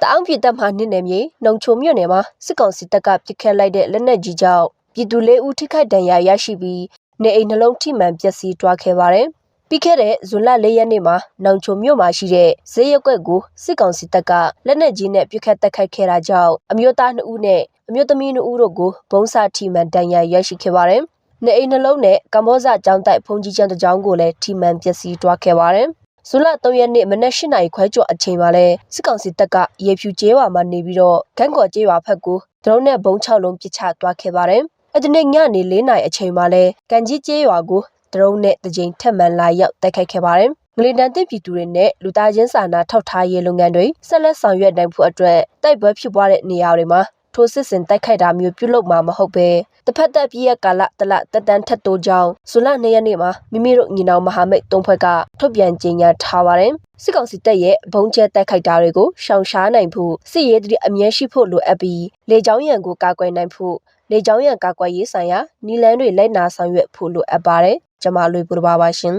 တအောင်းပြည်တပ်မှနစ်နယ်မြေနှုံချုံမြို့နယ်မှာစစ်ကောင်စီတပ်ကပစ်ခတ်လိုက်တဲ့လက်နက်ကြီးကြောင့်ပြည်သူလေးဦးထိခိုက်ဒဏ်ရာရရှိပြီးနေအိမ်နှလုံးထိမှန်ပျက်စီးသွားခဲ့ပါတယ်။ပြီးခဲ့တဲ့ဇွန်လ၄ရက်နေ့မှာနှုံချုံမြို့မှာရှိတဲ့ဈေးရက်ကွက်ကိုစစ်ကောင်စီတပ်ကလက်နက်ကြီးနဲ့ပစ်ခတ်တိုက်ခိုက်ခဲ့တာကြောင့်အမျိုးသား2ဦးနဲ့အမျိုးသမီး2ဦးတို့ကိုဘုံစာထိမှန်ဒဏ်ရာရရှိခဲ့ပါတယ်။နေအိမ်နှလုံးနဲ့ကမ္ဘောဇကျောင်းတိုက်ဖုန်ကြီးကျန်းတစ်ကျောင်းကိုလည်းထိမှန်ပျက်စီးသွားခဲ့ပါတယ်။ ဇူလ3ရက်နေ့မနက်၈နာရီခွဲကျော်အချိန်မှာလဲစစ်ကောင်စီတပ်ကရေဖြူကျေးရွာမှာနေပြီးတော့ဂန်းကော်ကျေးရွာဖက်ကိုဒရုန်းနဲ့ဘုံ6လုံးပစ်ချသွားခဲ့ပါတယ်။အဲဒီနေ့ညနေ4နာရီအချိန်မှာလဲကန်ကြီးကျေးရွာကိုဒရုန်းနဲ့တကြိမ်ထက်မှန်လာရောက်တိုက်ခိုက်ခဲ့ပါတယ်။ငလင်တန်တစ်ပြည်သူတွေနဲ့လူသားချင်းစာနာထောက်ထားရေးလုပ်ငန်းတွေဆက်လက်ဆောင်ရွက်နိုင်ဖို့အတွက်တိုက်ပွဲဖြစ်ပွားတဲ့နေရာတွေမှာ ထိုးစစ်ဆင်တိုက်ခိုက်တာမျိုးပြုလုပ်မှာမဟုတ်ပဲတစ်ဖက်သက်ပြည်ရကာလတလတက်တန်းထက်တိုးကြောင်းဇွန်လ2ရက်နေ့မှာမိမိတို့ညီနောင်မဟာမိတ်သုံးဖွဲ့ကထုတ်ပြန်ကြေညာထားပါတယ်စစ်ကောင်စီတပ်ရဲ့ဘုံကျဲတိုက်ခိုက်တာတွေကိုရှောင်ရှားနိုင်ဖို့စစ်ရေးတတိအမြဲရှိဖို့လိုအပ်ပြီးလေကြောင်းရန်ကိုကာကွယ်နိုင်ဖို့လေကြောင်းရန်ကာကွယ်ရေးဆိုင်ရာနီလန်းတွေလိုက်နာဆောင်ရွက်ဖို့လိုအပ်ပါတယ်ကျွန်မလွေပူပါပါရှင်